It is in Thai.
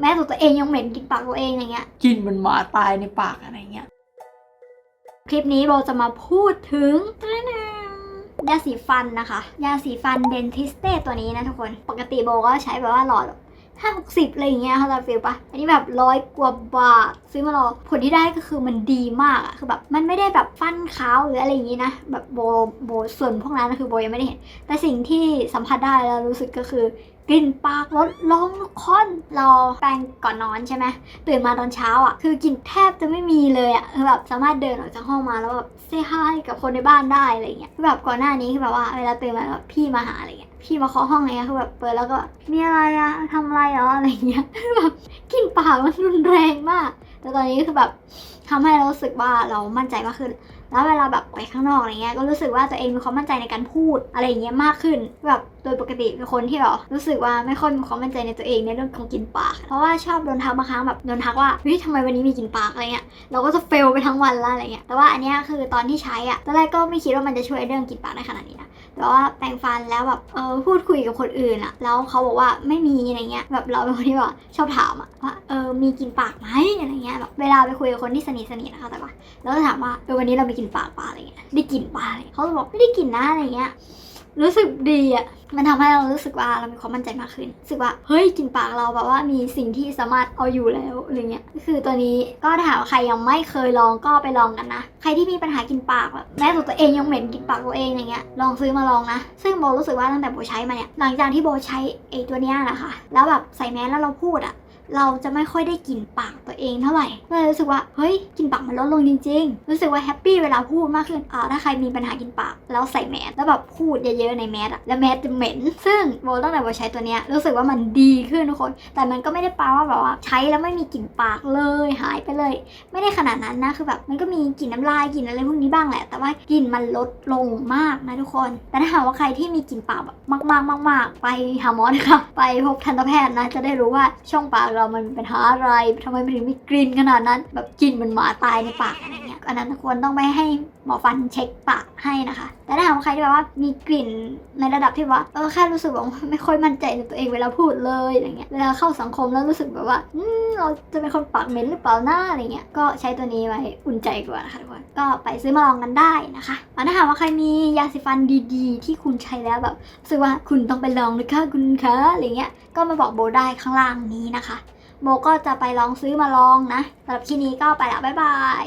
แม้แต่ตัวเองยังเหม็นกลินปากตัวเองอย่างเงี้ยกินมันหมาตายในปากอะไรเงี้ย คลิปนี้โบจะมาพูดถึงยาสีฟันนะคะ ยาสีฟันเดนทิสเต้ตัวนี้นะทุกคน ปกติโบก็ใช้แบบว่าหลอดห้าหกสิบอะไรอย่างเงี้ยเขาจะฟีลปะอันนี้แบบร้อยกว่าบาท ซื้อมาลองผลที่ได้ก็คือมันดีมากอะคือแบบมันไม่ได้แบบฟันขาวหรืออะไรอย่างงี้นะ แบบโบโบส่วนพวกนั้นนะคือโบยังไม่ได้เห็น แต่สิ่งที่สัมผัสได้แล้วรู้สึกก็คือ กลิ่นปากลดลงทุกคนเราแปรงก่อนนอนใช่ไหมตื่นมาตอนเช้าอะ คือกลิ่นแทบจะไม่มีเลยอะคือแบบสามารถเดินออกจากห้องมาแล้วแบบเซฮายกับคนในบ้านได้อะไรเงี้ยคือแบบก่อนหน้านี้คือแบบว่าเวลาตื่นมาแบบพี่มาหาอะไรเงี้ยพี่มาเคาะห้องอะไรเงี้ยคือแบบเปิดแล้วก็มีอะไรอะทำอะไรเหรออะไรเงี้ยคือแบบกลิ่นปากมันรุนแรงมาก แต่ตอนนี้คือแบบทำให้เรารู้สึกว่าเรามั่นใจมากขึ้น แล้วเวลาแบบไปข้างนอกอะไรเงี้ยก็รู้สึกว่าตัวเองมีความมั่นใจในการพูดอะไรอย่างเงี้ยมากขึ้นแบบโดยปกติเป็นคนที่แบบรู้สึกว่าไม่ค่อยมีความมั่นใจในตัวเองในเรื่องของกลินปาก เพราะว่าชอบโดนทักบางครั้งแบบโดนทักว่าเฮ้ยทำไมวันนี้มีกลินปากอะไรเงี้ยเราก็จะเฟลไปทั้งวันละอะไรเงี้ยแต่ว่าอันเนี้ยคือตอนที่ใช้อะตอนแรกก็ไม่คิดว่ามันจะช่วยเรื่องกลินปากได้ขนาดนี้นะแต่ว่าแปรงฟันแล้วแบบเออพูดคุยกับคนอื่นอะแล้วเขาบอกว่าไม่มีอะไรเงี้ยแบบเราเป็นคนที่แบบชอบถามอะว่าเออมีกลินปากไหมอะไรเงี้ยแบบเวลาไปคุยกับคนที่สนิทสนิทนะคะแต่ว่าแล้วก็ถามว่าเออวันนี้เรามีกลินปากปะอะไรเงี้ยได้กลินปะอะไรเงี้ยเขาจะบอกไม่ได้กลินนะอะไรเงี้ยรู้สึกดีอะมันทำให้เรารู้สึกว่าเรามีความมั่นใจมากขึ้น รู้สึกว่า เฮ้ยกลินปากเราแบบว่ามีสิ่งที่สามารถเอาอยู่แล้วอะไรเงี้ย ก็คือตัวนี้ก็ถ้าถามใครยังไม่เคยลองก็ไปลองกันนะ ใครที่มีปัญหากลินปากแบบแม้แต่ตัวเองยังเหม็นกลินปากตัวเองอย่างเงี้ย ลองซื้อมาลองนะ ซึ่งโบรู้สึกว่าตั้งแต่โบใช้มาเนี่ย หลังจากที่โบใช้ไอ้ตัวเนี้ยนะคะ แล้วแบบใส่แมสแล้วเราพูดอะ เราจะไม่ค่อยได้กลิ่นปากตัวเองเท่าไหร่ก็เลยรู้สึกว่าเฮ้ยกลิ่นปากมันลดลงจริง ๆ รู้สึกว่าแฮปปี้เวลาพูดมากขึ้นอ่าถ้าใครมีปัญหากินปาก แล้วใส่แมสแล้วแบบพูดเยอะๆในแมสอะแล้วแมสจะเหม็น ซึ่งโบตั้งแต่โบใช้ตัวเนี้ยรู้สึกว่ามันดีขึ้นทุกคน แต่มันก็ไม่ได้แปลว่าแบบว่าใช้แล้วไม่มีกลิ่นปากเลยหายไปเลย ไม่ได้ขนาดนั้นนะคือแบบมันก็มีกลิ่นน้ำลายกลิ่นอะไรพวกนี้บ้างแหละ แต่ว่ากลิ่นมันลดลงมากนะทุกคน แต่ถ้าหากว่าใครที่มีกลิ่นปากแบบมากๆมาก ๆ ไปหาหมอนะคะไปพบทันตแพทย์นะจะได้รู้ว่าช่องปากเรามันเป็นหาอะไรทำไมมันถึงมีกลิ่นขนาดนั้น แบบกลิ่นเหมันหมาตายในปากอะไรเงี้ยอันนั้นควรต้องไปให้หมอฟันเช็คปากให้นะคะ แต่ถ้าหากว่าใครที่แบบว่ามีกลิ่นในระดับที่ว่าเออแค่รู้สึกว่าไม่ค่อยมั่นใจในตัวเองเวลาพูดเลยอะไรเงี้ยเวลาเข้าสังคมแล้วรู้สึกแบบว่าอืมเราจะเป็นคนปากเหม็นหรือเปล่าหน้าอะไรเงี้ยก็ใช้ตัวนี้ไว้อุ่นใจกว่านะคะทุกคนก็ไปซื้อมาลองกันได้นะคะแล้วถ้าหากว่าใครมียาสีฟันดีๆ ที่คุณใช้แล้วแบบรู้สึกว่าคุณต้องไปลองนะคะคุณคะอะไรเงี้ยก็มาบอกโบได้ข้างล่างนี้นะคะ โบก็จะไปลองซื้อมาลองนะสำหรับคลิปนี้ก็ไปแล้วบ๊ายบาย